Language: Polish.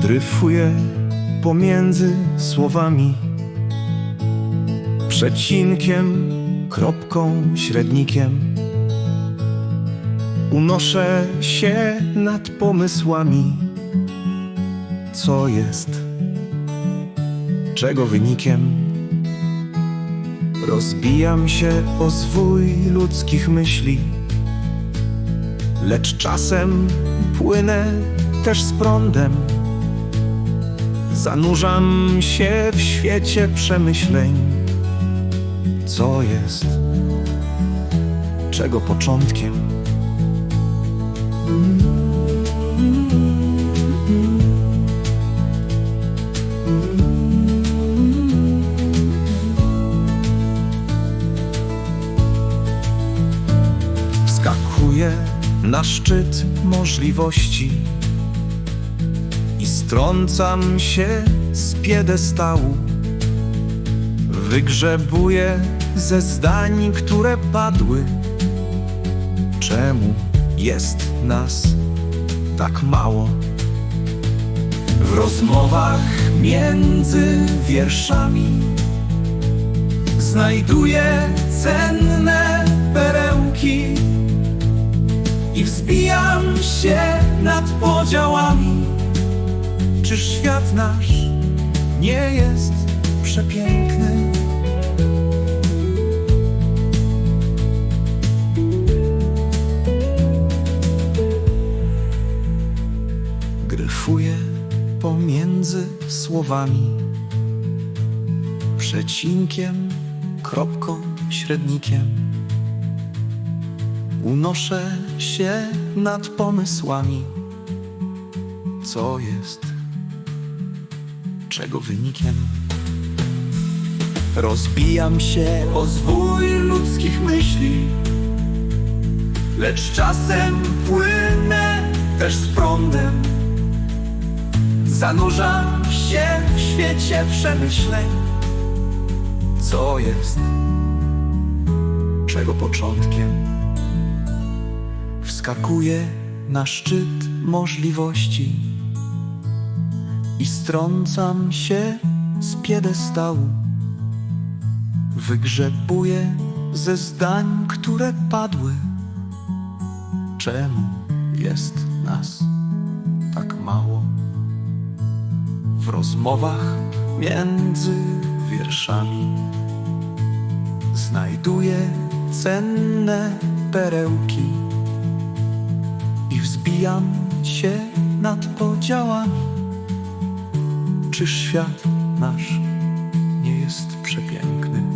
Dryfuję pomiędzy słowami, przecinkiem, kropką, średnikiem. Unoszę się nad pomysłami, co jest, czego wynikiem. Rozbijam się o zwój ludzkich myśli, lecz czasem płynę też z prądem. Zanurzam się w świecie przemyśleń, co jest, czego początkiem. Wskakuję na szczyt możliwości i strącam się z piedestału. Wygrzebuję ze zdań, które padły. Czemu jest nas tak mało? W rozmowach między wierszami znajduję cenne perełki i wzbijam się Czyż świat nasz nie jest przepiękny? Gryfuję pomiędzy słowami, przecinkiem, kropką, średnikiem. Unoszę się nad pomysłami, co jest, czego wynikiem. Rozbijam się o zwój ludzkich myśli, lecz czasem płynę też z prądem. Zanurzam się w świecie przemyśleń, co jest, czego początkiem. Wskakuję na szczyt możliwości i strącam się z piedestału. Wygrzebuję ze zdań, które padły. Czemu jest nas tak mało? W rozmowach między wierszami znajduję cenne perełki i wzbijam się nad podziałami. Czyż świat nasz nie jest przepiękny?